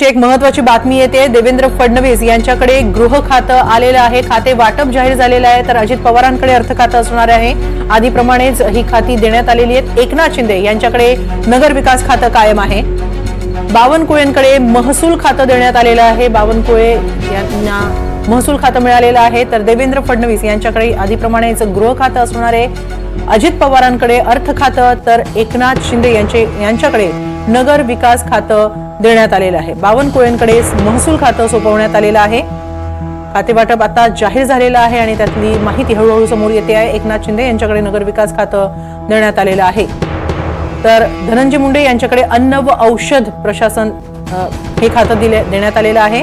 एक महत्वाची बातमी येते. देवेंद्र फडणवीस यांच्याकडे गृह खातं आलेलं आहे. खाते वाटप जाहीर झालेलं आहे. तर अजित पवारांकडे अर्थ खातं असणार आहे. आधीप्रमाणेच ही खाती देण्यात आलेली आहेत. एकनाथ शिंदे यांच्याकडे नगर विकास खातं कायम आहे. बावनकुळेंकडे महसूल खातं देण्यात आलेलं आहे. बावनकुळे यांना महसूल खातं मिळालेलं आहे. तर देवेंद्र फडणवीस यांच्याकडे आधीप्रमाणेच गृह खातं असणार आहे. अजित पवारांकडे अर्थ खातं तर एकनाथ शिंदे यांचे यांच्याकडे नगर विकास खातं देण्यात आलेलं आहे. बावनकुळेंकडे महसूल खातं सोपवण्यात आलेलं आहे. खाते वाटप आता जाहीर झालेलं आहे आणि त्यातली माहिती हळूहळू समोर येते आहे. एकनाथ शिंदे यांच्याकडे नगर विकास खातं देण्यात आलेलं आहे. तर धनंजय मुंडे यांच्याकडे अन्न व औषध प्रशासन हे खातं दिले देण्यात आलेलं आहे.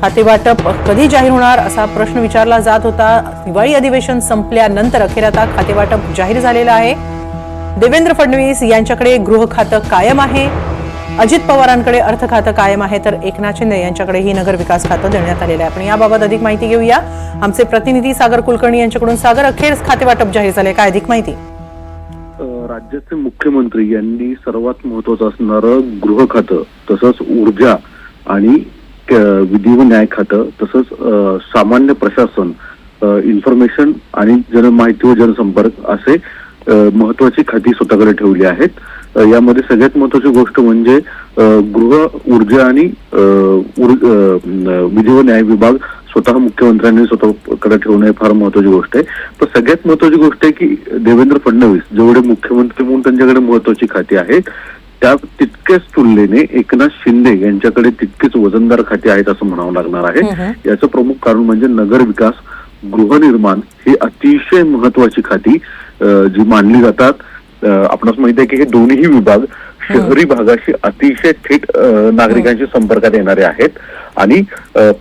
खाते वाटप कधी जाहीर होणार असा प्रश्न विचारला जात होता. दिवाळी अधिवेशन संपल्यानंतर अखेर आता खाते वाटप जाहीर झालेलं आहे. देवेंद्र फडणवीस यांच्याकडे गृह खातं कायम आहे. अजित पवारांकडे अर्थ खातं कायम आहे तर एकनाथ शिंदे यांच्याकडे ही नगर विकास खातं देण्यात आलेलं आहे. आपण याबाबत अधिक माहिती घेऊया. आमचे प्रतिनिधी सागर कुलकर्णी यांच्याकडून. सागर अखेर खाते वाटप जाहीर झाले काय अधिक माहिती? राज्याचे मुख्यमंत्री यांनी सर्वात महत्वाचं असणारं गृह खातं तसंच ऊर्जा आणि विधी व न्याय खातं तसंच सामान्य प्रशासन इन्फॉर्मेशन आणि जनमाहिती व जनसंपर्क असे महत्वाची खाती स्वतःकडे ठेवली आहेत. यामध्ये सगळ्यात महत्वाची गोष्ट म्हणजे गृह ऊर्जा आणि विधी व न्याय विभाग स्वतः मुख्यमंत्र्यांनी स्वतःकडे ठेवणं हे फार महत्वाची गोष्ट आहे. पण सगळ्यात महत्वाची गोष्ट आहे की देवेंद्र फडणवीस जेवढे मुख्यमंत्री म्हणून त्यांच्याकडे महत्वाची खाती आहेत त्या तितक्याच तुलनेने एकनाथ शिंदे यांच्याकडे तितकेच वजनदार खाते आहेत असं म्हणावं लागणार आहे. याचं प्रमुख कारण म्हणजे नगर विकास गृहनिर्माण ही अतिशय महत्वाची खाती जी मानली जातात. आपणास माहिती आहे की हे दोन्ही विभाग शहरी भागाशी अतिशय थेट नागरिकांशी संपर्कात येणारे आहेत. आणि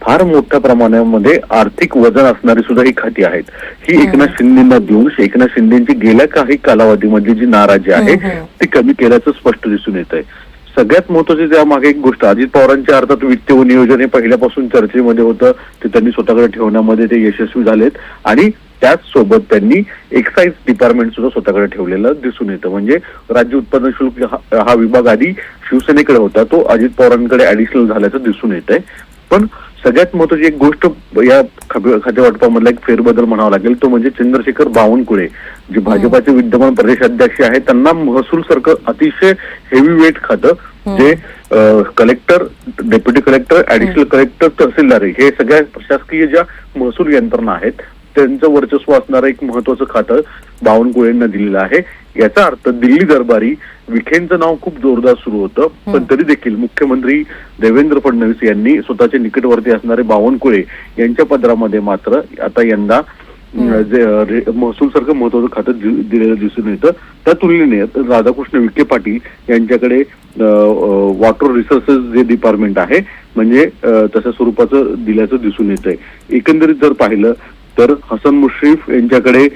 फार मोठ्या प्रमाणामध्ये आर्थिक वजन असणारी सुद्धा ही खाती आहेत. ही एकनाथ शिंदेना देऊन एकनाथ शिंदेची गेल्या काही कालावधीमधली जी नाराजी आहे ती कमी केल्याचं स्पष्ट दिसून येत आहे सगळ्यात महत्वाची त्यामागे एक गोष्ट अजित पवारांच्या अर्थात वित्त व नियोजन हे पहिल्यापासून चर्चेमध्ये होतं ते त्यांनी स्वतःकडे ठेवण्यामध्ये ते यशस्वी झालेत. आणि त्याच सोबत त्यांनी एक्साईज डिपार्टमेंट सुद्धा स्वतःकडे ठेवलेलं दिसून येतं. म्हणजे राज्य उत्पादन शुल्क हा- हा विभाग आधी शिवसेनेकडे होता तो अजित पवारांकडे ऍडिशनल झाल्याचं दिसून येत आहे पण सगळ्यात महत्वाची एक गोष्ट या खाते वाटपामधला एक फेरबदल म्हणावा लागेल तो म्हणजे चंद्रशेखर बावनकुळे जे भाजपाचे विद्यमान प्रदेशाध्यक्ष आहेत त्यांना महसूल सारखं अतिशय हेवी वेट खातं. जे collector deputy collector additional collector तहसीलदार हे सगळ्या प्रशासकीय ज्या महसूल यंत्रणा आहेत त्यांचं वर्चस्व असणारं एक महत्वाचं खातं बावनकुळेंना दिलेलं आहे. याचा अर्थ दिल्ली दरबारी विखेंचं नाव खूप जोरदार सुरू होतं पण तरी देखील मुख्यमंत्री देवेंद्र फडणवीस यांनी स्वतःच्या निकटवर्ती असणारे बावनकुळे यांच्या पदरामध्ये मात्र आता यंदा जे महसूल सारखं महत्वाचं खातं दिलेलं दिसून येतं. त्या तुलनेने राधाकृष्ण विखे पाटील यांच्याकडे वॉटर रिसोर्सेस जे डिपार्टमेंट आहे म्हणजे तशा स्वरूपाचं दिल्याचं दिसून येत आहे एकंदरीत जर पाहिलं तर हसन मुश्रीफ यांच्याकडे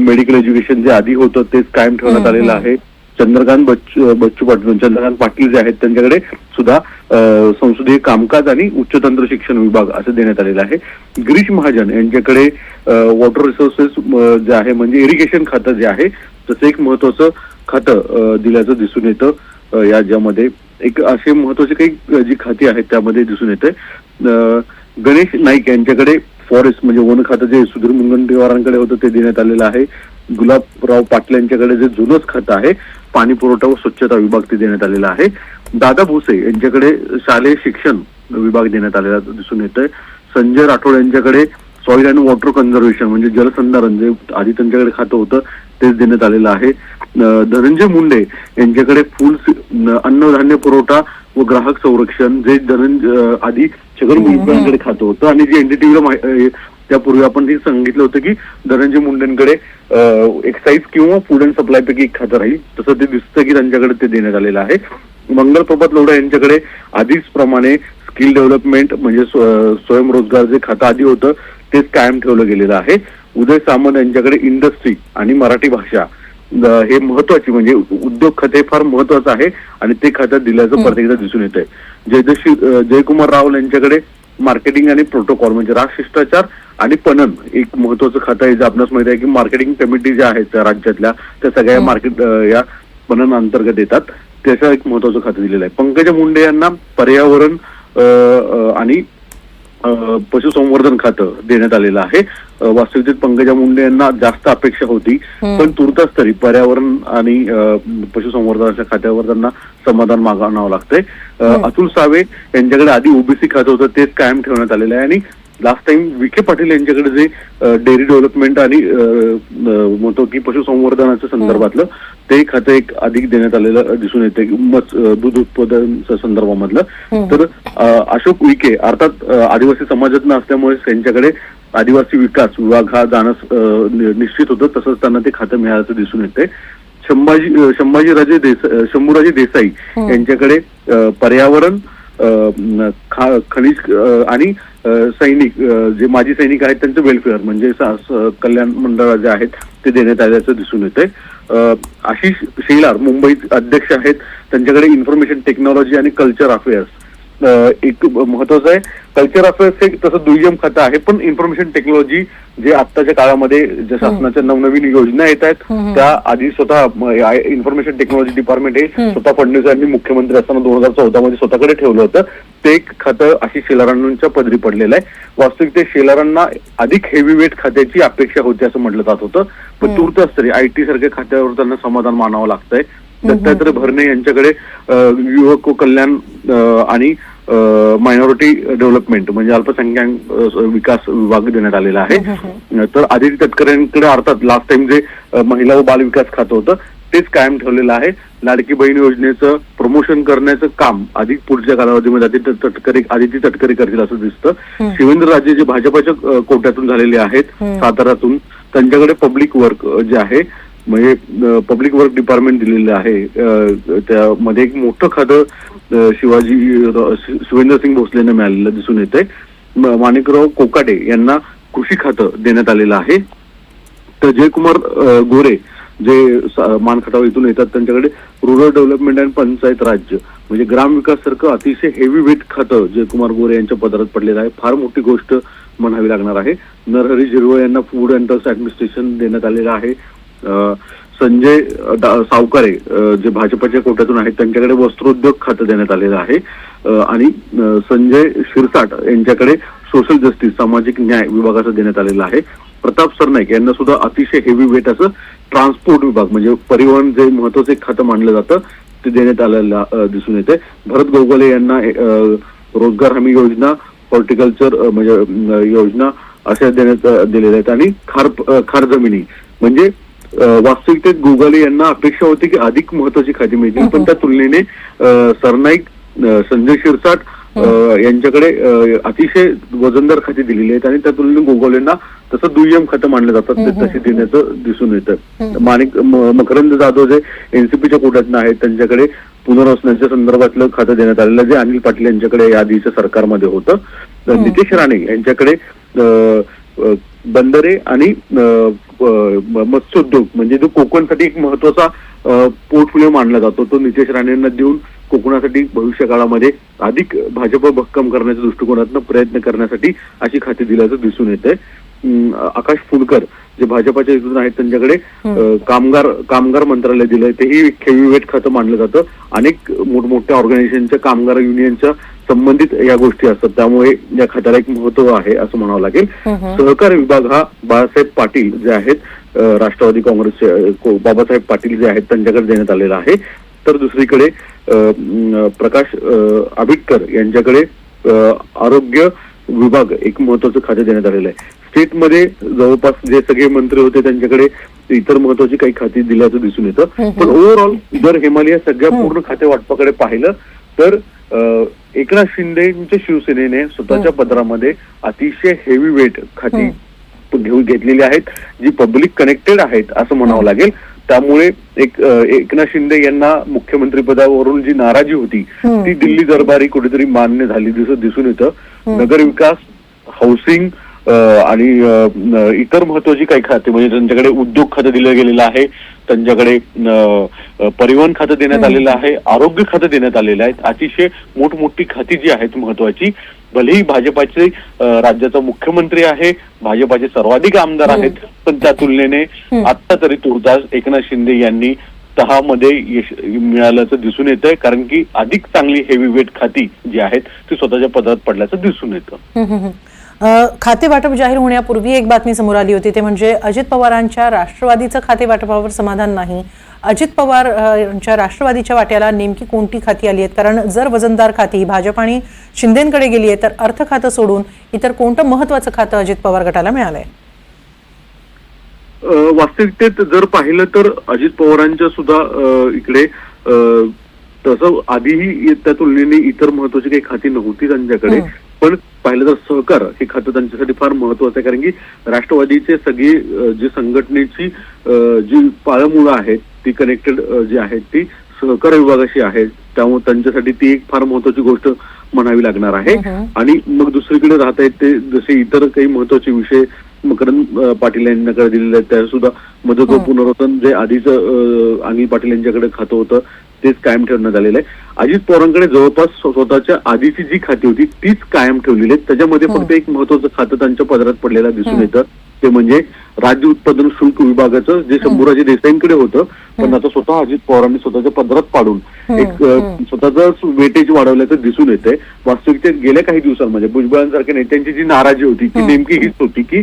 मेडिकल एज्युकेशन जे आधी होतं तेच कायम ठेवण्यात आलेलं आहे. चंद्रकांत बच्चू बच्चू पाटील चंद्रकांत पाटील जे आहेत त्यांच्याकडे सुद्धा संसदीय कामकाज आणि उच्चतंत्र शिक्षण विभाग असं देण्यात आलेलं आहे. गिरीश महाजन यांच्याकडे वॉटर रिसोर्सेस जे आहे म्हणजे इरिगेशन खातं जे आहे तसं एक महत्वाचं खातं दिल्याचं दिसून येतं या ज्यामध्ये एक असे महत्त्वाचे काही जी खाती आहेत त्यामध्ये दिसून येते. गणेश नाईक यांच्याकडे फॉरेस्ट म्हणजे वन खातं जे सुधीर मुनगंटीवारांकडे होतं ते देण्यात आलेलं आहे. गुलाबराव पाटील यांच्याकडे जे जुनंच खातं आहे पाणी पुरवठा व स्वच्छता विभाग ते देण्यात आलेला आहे. दादा भोसे यांच्याकडे शालेय शिक्षण विभाग देण्यात आलेला दिसून येतोय. संजय राठोड यांच्याकडे सॉइल अँड वॉटर कन्झर्वेशन म्हणजे जलसंधारण जे आधी त्यांच्याकडे खातं होतं तेच देण्यात आलेलं आहे. धनंजय मुंडे यांच्याकडे फुल अन्नधान्य पुरवठा व ग्राहक संरक्षण जे धनंजय अं, आधी छगन भुजबळांकडे खातं होतं आणि जे एनडीटीव्हीला त्यापूर्वी आपण हे सांगितलं होतं की धनंजय मुंडेंकडे एक्साईज किंवा फूड अँड सप्लाय पैकी एक खातं राहील. तसं ते दिसतं की त्यांच्याकडे ते देण्यात आलेलं आहे. मंगल प्रभात लोढा यांच्याकडे आधीच प्रमाणे स्किल डेव्हलपमेंट म्हणजे स्व- स्वयंरोजगार जे खातं आधी होतं तेच कायम ठेवलं गेलेलं आहे. उदय सामंत यांच्याकडे इंडस्ट्री आणि मराठी भाषा हे महत्वाची म्हणजे उद्योग खाते फार महत्वाचं आहे आणि ते खातं दिल्याचं प्रत्येकदा दिसून येत आहे जयदशी जयकुमार रावल यांच्याकडे मार्केटिंग आणि प्रोटोकॉल म्हणजे राजशिष्टाचार आणि पणन एक महत्वाचं खातं आहे. जे आपणास माहिती आहे की मार्केटिंग कमिटी ज्या आहेत राज्यातल्या त्या सगळ्या मार्केट या पणन अंतर्गत येतात. त्याचं एक महत्वाचं खातं दिलेलं आहे. पंकजा मुंडे यांना पर्यावरण आणि पशुसंवर्धन खातं देण्यात आलेलं आहे. अ, वास्तविकतेत पंकजा मुंडे यांना जास्त अपेक्षा होती पण तुर्तास तरी पर्यावरण आणि पशुसंवर्धनाच्या खात्यावर त्यांना समाधान मागावं लागतंय. अतुल सावे यांच्याकडे आधी ओबीसी खातं होतं तेच कायम ठेवण्यात आलेलं आहे आणि लास्ट टाइम विखे पाटील यांच्याकडे जे डेअरी डेव्हलपमेंट आणि म्हणतो की पशुसंवर्धनाच्या संदर्भातलं ते खातं एक अधिक देण्यात आलेलं दिसून येते दूध उत्पादनाच्या संदर्भामधलं. तर अ, अशोक विखे अर्थात आदिवासी समाजात असल्यामुळे त्यांच्याकडे आदिवासी विकास विभाग हा जाणं निश्चित होतं तसंच त्यांना ते खातं मिळाल्याचं दिसून येते संभाजी संभाजीराजे देसाई शंभूराजे देसाई यांच्याकडे अ, पर्यावरण खनिज आणि सैनिक जे माजी सैनिक आहेत त्यांचं वेलफेअर म्हणजे कल्याण मंडळ जे आहेत ते देण्यात आल्याचं दिसून येतंय. आशिष शेलार मुंबईत अध्यक्ष आहेत. त्यांच्याकडे इन्फॉर्मेशन टेक्नॉलॉजी आणि कल्चर अफेअर्स एक महत्वाचं आहे. कल्चर अफेअर्स हे तसं दुय्यम खातं आहे पण इन्फॉर्मेशन टेक्नॉलॉजी जे आत्ताच्या काळामध्ये ज्या शासनाच्या नवनवीन योजना येत आहेत त्या आधी स्वतः इन्फॉर्मेशन टेक्नॉलॉजी डिपार्टमेंट हे स्वतः फडणवीस यांनी मुख्यमंत्री असताना दोन हजार चौदा मध्ये स्वतःकडे ठेवलं होतं. ते एक खातं अशी शेलारांच्या पदरी पडलेलं आहे. वास्तविक ते शेलारांना अधिक हेवी वेट खात्याची अपेक्षा होती असं म्हटलं जात होतं. पण तुर्तास तरी आय टी सारख्या खात्यावर त्यांना समाधान मानावं लागतंय. दत्तात्रय भरणे यांच्याकडे युवक कल्याण आणि मायनॉरिटी डेव्हलपमेंट म्हणजे अल्पसंख्याक विकास विभाग देण्यात आलेला आहे. तर आदिती तटकरेंकडे अर्थात लास्ट टाइम जे महिला व बाल विकास खातं होतं तेच कायम ठेवलेलं आहे. लाडकी बहीण योजनेचं प्रमोशन करण्याचं काम अधिक पुढच्या कालावधीमध्ये आदित्य तटकरे आदिती तटकरे करतील असं दिसतं. शिवेंद्र राजे जे भाजपाच्या कोट्यातून झालेले आहेत साताऱ्यातून त्यांच्याकडे पब्लिक वर्क जे आहे म्हणजे पब्लिक वर्क डिपार्टमेंट दिलेलं आहे. त्यामध्ये एक मोठं खातं शिवाजी र- शि- शिवेंद्रसिंग मिळालेलं दिसून येत आहे माणिकराव कोकाटे यांना कृषी खातं देण्यात आलेलं आहे. तर जयकुमार गोरे जे मानखटाव इथून येतात त्यांच्याकडे रुरल डेव्हलपमेंट अँड पंचायत राज्य म्हणजे ग्रामविकास सारखं अतिशय हेवी वेट खातं जयकुमार गोरे यांच्या पदरात पडलेलं आहे. फार मोठी गोष्ट म्हणावी लागणार आहे. नरहरी झिरवळ यांना फूड अँड ड्रग्स ऍडमिनिस्ट्रेशन देण्यात आलेलं आहे. संजय सावकारे जे भाजपच्या कोट्यातून आहेत त्यांच्याकडे वस्त्रोद्योग खातं देण्यात आलेलं आहे. आणि संजय शिरसाट यांच्याकडे सोशल जस्टिस सामाजिक न्याय विभागाचं देण्यात आलेलं आहे. प्रताप सरनाईक यांना सुद्धा अतिशय हेवी वेट असं ट्रान्सपोर्ट विभाग म्हणजे परिवहन जे महत्त्वाचे खातं मानलं जातं ते देण्यात आलेलं दिसून येते भरत गोगले यांना रोजगार हमी योजना हॉर्टिकल्चर म्हणजे योजना अशा देण्यात दिलेल्या आहेत. आणि खार खार जमिनी म्हणजे वास्तविकतेत गोगले यांना अपेक्षा होती की अधिक महत्वाची खाती मिळतील. पण त्या तुलनेने सरनाईक संजय शिरसाट अ, यांच्याकडे अतिशय वजनदार खाती दिलेली आहेत आणि त्या तुलनेने गोगोलेंना तसं दुय्यम खातं मानलं जातात. ते तसे देण्याचं दिसून येतं. माणिक मकरंद जाधव जे एनसीपीच्या कोट्यातनं आहेत त्यांच्याकडे पुनर्वसनाच्या संदर्भातलं खातं देण्यात आलेलं जे अनिल पाटील यांच्याकडे या आधीच्या सरकारमध्ये होतं. तर नितेश राणे यांच्याकडे बंदरे आणि मत्स्योद्योग म्हणजे जो कोकणसाठी एक महत्त्वाचा पोर्टफोलिओ मानला जातो तो नितेश राणेंना देऊन कोकणासाठी भविष्य काळामध्ये अधिक भाजप भक्कम करण्याच्या दृष्टिकोनातून प्रयत्न करण्यासाठी अशी खाती दिल्याचं दिसून येते आकाश फुलकर जे भाजपाच्या इथून आहेत त्यांच्याकडे कामगार कामगार मंत्रालय दिलंय. तेही हेवीवेट खातं मानलं जातं. अनेक मोठमोठ्या ऑर्गनायझेशनच्या कामगार युनियनच्या संबंधित या गोष्टी असतात. त्यामुळे या खात्याला एक महत्त्व आहे असं म्हणावं लागेल. सहकार विभाग हा बाळासाहेब पाटील जे आहेत राष्ट्रवादी काँग्रेसचे बाबासाहेब पाटील जे आहेत त्यांच्याकडे देण्यात आलेला आहे. तर दुसरीकडे प्रकाश आबिटकर यांच्याकडे आरोग्य विभाग एक महत्वाचं खाते देण्यात आलेलं आहे. स्टेटमध्ये जवळपास जे सगळे मंत्री होते त्यांच्याकडे इतर महत्वाची काही खाती दिल्याचं दिसून येतं. पण ओव्हरऑल जर हिमालय सगळ्या पूर्ण खाते वाटपाकडे पाहिलं तर एकनाथ शिंदेच्या शिवसेनेने स्वतःच्या पदरामध्ये अतिशय हेवी वेट खाती घेऊन घेतलेली आहेत जी पब्लिक कनेक्टेड आहेत असं म्हणावं लागेल. त्यामुळे एक एकनाथ शिंदे यांना मुख्यमंत्री पदावरून जी नाराजी होती ती दिल्ली दरबारी कुठेतरी मान्य झाली दिसत दिसून येतं. नगर विकास हाऊसिंग आणि इतर महत्वाची काही खाते म्हणजे त्यांच्याकडे उद्योग खातं दिलं गेलेलं आहे त्यांच्याकडे परिवहन खातं देण्यात आलेलं आहे आरोग्य खातं देण्यात आलेलं आहे. अतिशय मोठमोठी खाती जी आहेत महत्वाची भलेही भाजपाचे राज्याचा मुख्यमंत्री आहे भाजपाचे सर्वाधिक आमदार आहेत पण त्या तुलनेने आता तरी तुर्तास एकनाथ शिंदे यांनी दहा मध्ये यश मिळाल्याचं दिसून येत आहे कारण की अधिक चांगली हेवी वेट खाती जी आहेत ती स्वतःच्या पदरात पडल्याचं दिसून येतं. खाते वाटप जाहीर होण्यापूर्वी एक बातमी समोर आली होती. ते म्हणजे अजित पवारांच्या राष्ट्रवादीचं खाते वाटपावर समाधान नाही. अजित पवार यांच्या राष्ट्रवादीच्या वाट्याला नेमकी कोणती खाती आली आहेत? कारण जर वजनदार खाती ही भाजप आणि शिंदेकडे गेली आहे तर अर्थ खातं सोडून इतर कोणतं महत्वाचं खातं अजित पवार गटाला मिळालंय वास्तविकतेत जर पाहिलं तर अजित पवारांच्या सुद्धा इकडे तसं आधीही त्या तुलनेने इतर महत्वाची काही खाती नव्हती त्यांच्याकडे. पण पाहिलं तर सहकार हे खातं त्यांच्यासाठी फार महत्वाचं आहे कारण की राष्ट्रवादीचे सगळी जी संघटनेची जी पाळमुळं आहेत ती कनेक्टेड जी आहेत ती सहकार विभागाशी आहेत त्यामुळे त्यांच्यासाठी ती एक फार महत्वाची गोष्ट म्हणावी लागणार आहे हं. आणि मग दुसरीकडे राहत आहेत ते जसे इतर काही महत्त्वाचे विषय मकरंद पाटील यांच्याकडे दिलेले आहेत त्या सुद्धा मदत व हं. पुनर्वसन जे आधीचं अनिल पाटील यांच्याकडे खातं होतं तेच कायम ठेवण्यात आलेलं आहे. अजित पवारांकडे जवळपास स्व- स्वतःच्या आधीची जी खाती होती तीच कायम ठेवलेली आहेत. त्याच्यामध्ये फक्त एक महत्वाचं खातं त्यांच्या पदरात पडलेलं दिसून हं. येतं. ते म्हणजे राज्य उत्पादन शुल्क विभागाचं जे शंभूराजे देसाईंकडे होतं पण आता स्वतः अजित पवारांनी स्वतःच्या पदरात पाडून हं, एक हं. स्वतःच वेटेज वाढवल्याचं दिसून येतंय. वास्तविकतेत गेल्या काही दिवसांमध्ये भुजबळांसारख्या नेत्यांची जी नाराजी होती ती हं. नेमकी हीच होती की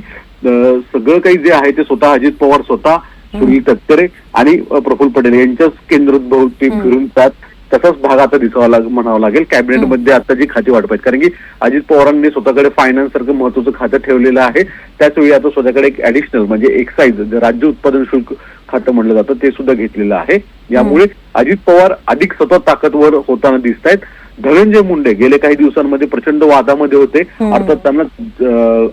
सगळं काही जे आहे ते स्वतः अजित पवार स्वतः सुनील तटकरे आणि प्रफुल्ल पटेल यांच्याच केंद्रभोवती हं. फिरून त्यात तसाच भाग आता दिसावा लाग म्हणावं लागेल. कॅबिनेटमध्ये आता जी खाती वाटप आहेत. कारण की अजित पवारांनी स्वतःकडे फायनान्स सारखं महत्वाचं खातं ठेवलेलं आहे. त्याच वेळी आता स्वतःकडे एक ऍडिशनल म्हणजे एक्साईज राज्य उत्पादन शुल्क खातं म्हणलं जातं ते सुद्धा घेतलेलं आहे. यामुळे अजित पवार अधिक सतत ताकदवर होताना दिसत आहेत धनंजय मुंडे गेले काही दिवसांमध्ये प्रचंड वादामध्ये होते. अर्थात त्यांना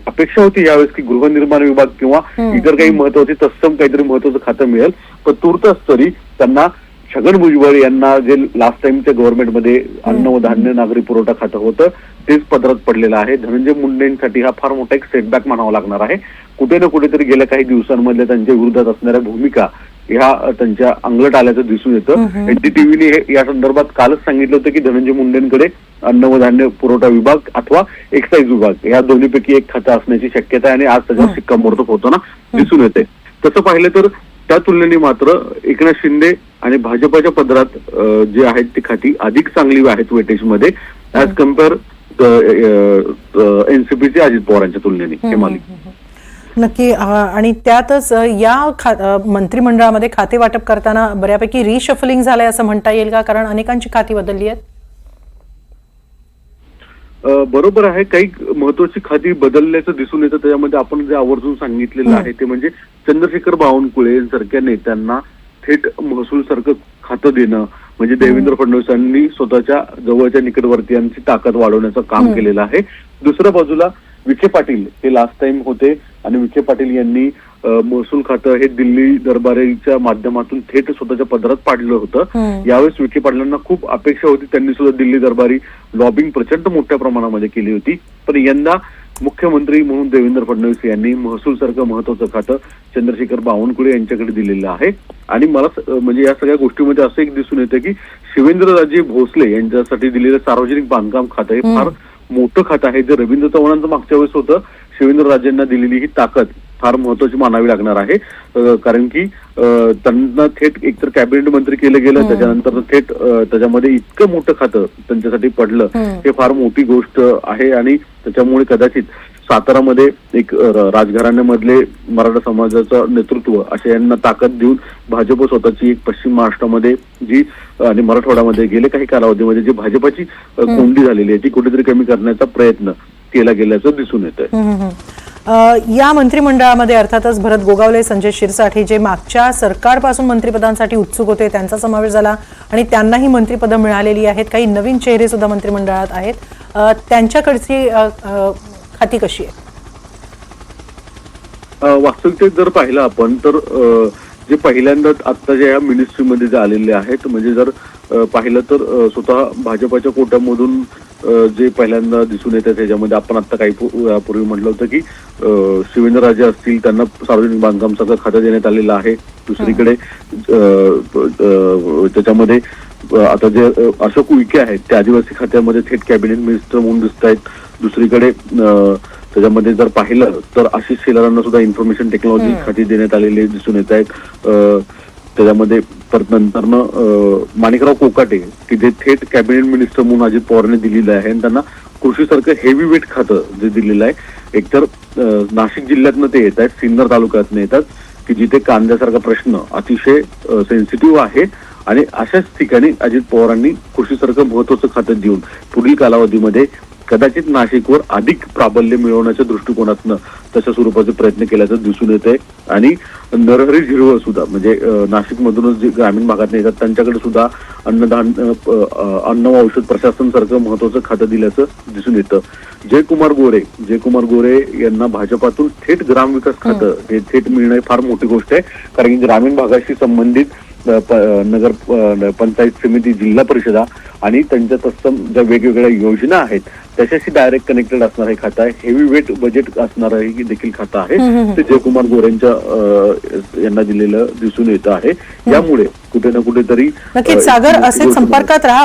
अपेक्षा होती यावेळेस की गृहनिर्माण विभाग किंवा. इतर काही महत्त्वाचे तत्सम काहीतरी महत्वाचं खातं मिळेल पण तूर्तच तरी त्यांना छगन भुजबळ यांना जे लास्ट टाइमच्या गव्हर्नमेंटमध्ये अन्न व धान्य नागरी पुरवठा खातं होतं तेच पदरात पडलेलं आहे. धनंजय मुंडेंसाठी हा फार मोठा एक सेटबॅक म्हणावा लागणार आहे. कुठे ना कुठेतरी गेल्या काही दिवसांमधल्या त्यांच्या विरोधात असणाऱ्या भूमिका ह्या त्यांच्या अंगलट आल्याचं दिसून येतं. एनडीटीव्हीने हे या संदर्भात कालच सांगितलं होतं की धनंजय मुंडेंकडे अन्न व धान्य पुरवठा विभाग अथवा एक्साईज विभाग या दोन्हीपैकी एक खातं असण्याची शक्यता आहे आणि आज त्याच्यावर. शिक्कामोर्तब होताना दिसून येते. तसं पाहिलं तर त्या तुलनेने मात्र एकनाथ शिंदे आणि भाजपच्या पदरात जे आहेत ती खाती अधिक चांगली आहेत वेटेजमध्ये. ऍज. कंपेअर एनसीपीचे अजित पवारांच्या तुलनेने हे मालिक. नक्की आणि त्यातच या खा मंत्रिमंडळामध्ये खाते वाटप करताना बऱ्यापैकी रिशफलिंग झालंय असं म्हणता येईल का? कारण अनेकांची खाती बदलली आहेत. बरोबर आहे काही महत्वाची खाती बदलल्याचं दिसून येतं त्याच्यामध्ये आपण जे आवर्जून सांगितलेलं. आहे ते म्हणजे चंद्रशेखर बावनकुळे यांसारख्या नेत्यांना थेट महसूल सारखं खातं देणं म्हणजे देवेंद्र फडणवीसांनी स्वतःच्या जवळच्या निकटवर्तीयांची ताकद वाढवण्याचं काम. केलेलं आहे दुसऱ्या बाजूला विखे पाटील हे लास्ट टाइम होते आणि विखे पाटील यांनी महसूल खातं हे दिल्ली दरबारीच्या माध्यमातून थेट स्वतःच्या पदरात पाडलं होतं. हं. यावेळेस विखे पाटलांना खूप अपेक्षा होती. त्यांनी सुद्धा दिल्ली दरबारी लॉबिंग प्रचंड मोठ्या प्रमाणामध्ये केली होती. पण यंदा मुख्यमंत्री म्हणून देवेंद्र फडणवीस यांनी महसूल सारखं महत्वाचं खातं चंद्रशेखर बावनकुळे यांच्याकडे दिलेलं आहे. आणि मला म्हणजे या सगळ्या गोष्टीमध्ये असं एक दिसून येतं की शिवेंद्रराजे भोसले यांच्यासाठी दिलेलं सार्वजनिक बांधकाम खातं हे हं. फार मोठं खातं आहे. जे रवींद्र चव्हाणांचं मागच्या वेळेस होतं शिवेंद्रराजेंना दिलेली ही ताकद फार महत्वाची मानावी लागणार आहे कारण की त्यांना थेट एकतर कॅबिनेट मंत्री केलं गेलं हं. त्याच्यानंतर थेट त्याच्यामध्ये इतकं मोठं खातं त्यांच्यासाठी पडलं हं. हे फार मोठी गोष्ट आहे आणि त्याच्यामुळे कदाचित सातारामध्ये एक राजघराण्यामधले मराठा समाजाचं नेतृत्व अशा यांना ताकद देऊन भाजप स्वतःची एक पश्चिम महाराष्ट्रामध्ये जी आणि मराठवाड्यामध्ये गेले काही कालावधीमध्ये जी भाजपाची. कोंडी झालेली आहे ती कुठेतरी कमी करण्याचा प्रयत्न केला गेल्याचं दिसून येत आहे या मंत्रिमंडळामध्ये अर्थातच भरत गोगावले संजय शिरसाठ जे मागच्या सरकारपासून मंत्रिपदांसाठी उत्सुक होते त्यांचा समावेश झाला आणि त्यांनाही मंत्रिपदं मिळालेली आहेत. काही नवीन चेहरे सुद्धा मंत्रिमंडळात आहेत. त्यांच्याकडची खाती कशी आहे? वास्तविकतेत जर पाहिलं आपण तर जे पहिल्यांदा आत्ताच्या या मिनिस्ट्रीमध्ये जे आलेले आहेत म्हणजे जर पाहिलं तर स्वतः भाजपाच्या कोट्यामधून जे पहिल्यांदा दिसून येतात त्याच्यामध्ये आपण आता काही पू- वेळापूर्वी म्हटलं होतं की अ, शिवेंद्रराजे असतील त्यांना सार्वजनिक बांधकामचं खातं देण्यात आलेलं आहे. दुसरीकडे त्याच्यामध्ये आता जे अशोक उईके आहेत ते आदिवासी खात्यामध्ये थेट कॅबिनेट मिनिस्टर म्हणून दिसत आहेत. दुसरीकडे त्याच्यामध्ये जर पाहिलं तर आशिष शेलारांना सुद्धा इन्फॉर्मेशन टेक्नॉलॉजी. खाती देण्यात आलेली दिसून येत आहेत. त्याच्यामध्ये तर नंतरनं माणिकराव कोकाटे तिथे थेट कॅबिनेट मिनिस्टर म्हणून अजित पवारांनी दिलेलं आहे. आणि त्यांना कृषीसारखं हेवी वेट खातं जे दिलेलं आहे. एकतर नाशिक जिल्ह्यातनं ते येत आहेत सिन्नर तालुक्यातनं येतात की जिथे कांद्यासारखा प्रश्न अतिशय सेन्सिटिव्ह आहे. आणि अशाच ठिकाणी अजित पवारांनी कृषीसारखं महत्वाचं खातं देऊन पुढील कालावधीमध्ये कदाचित नाशिकवर अधिक प्राबल्य मिळवण्याच्या दृष्टिकोनातनं तशा स्वरूपाचे प्रयत्न केल्याचं दिसून येत आहे आणि नरहरी झिरवळ सुद्धा म्हणजे नाशिक मधूनच जे ग्रामीण भागात येतात त्यांच्याकडे सुद्धा अन्नधान्य अ, अ, अन्न व औषध प्रशासन सारखं महत्वाचं खातं दिल्याचं दिसून येतं. जयकुमार गोरे जयकुमार गोरे यांना भाजपातून थेट ग्रामविकास खातं हे थेट मिळणं ही फार मोठी गोष्ट आहे. कारण की ग्रामीण भागाशी संबंधित नगर पंचायत समिती जिल्हा परिषदा आणि त्यांच्या तत्सम ज्या वेगवेगळ्या योजना आहेत त्याच्याशी डायरेक्ट कनेक्टेड असणारं हे खातं आहे. हेवी वेट बजेट असणारं हे देखील खातं आहे. ते जयकुमार गोरेंच्या यांना दिलेलं दिसून येतं आहे. यामुळे कुठे ना कुठेतरी सागर गोष्ट संपर्कात राहा.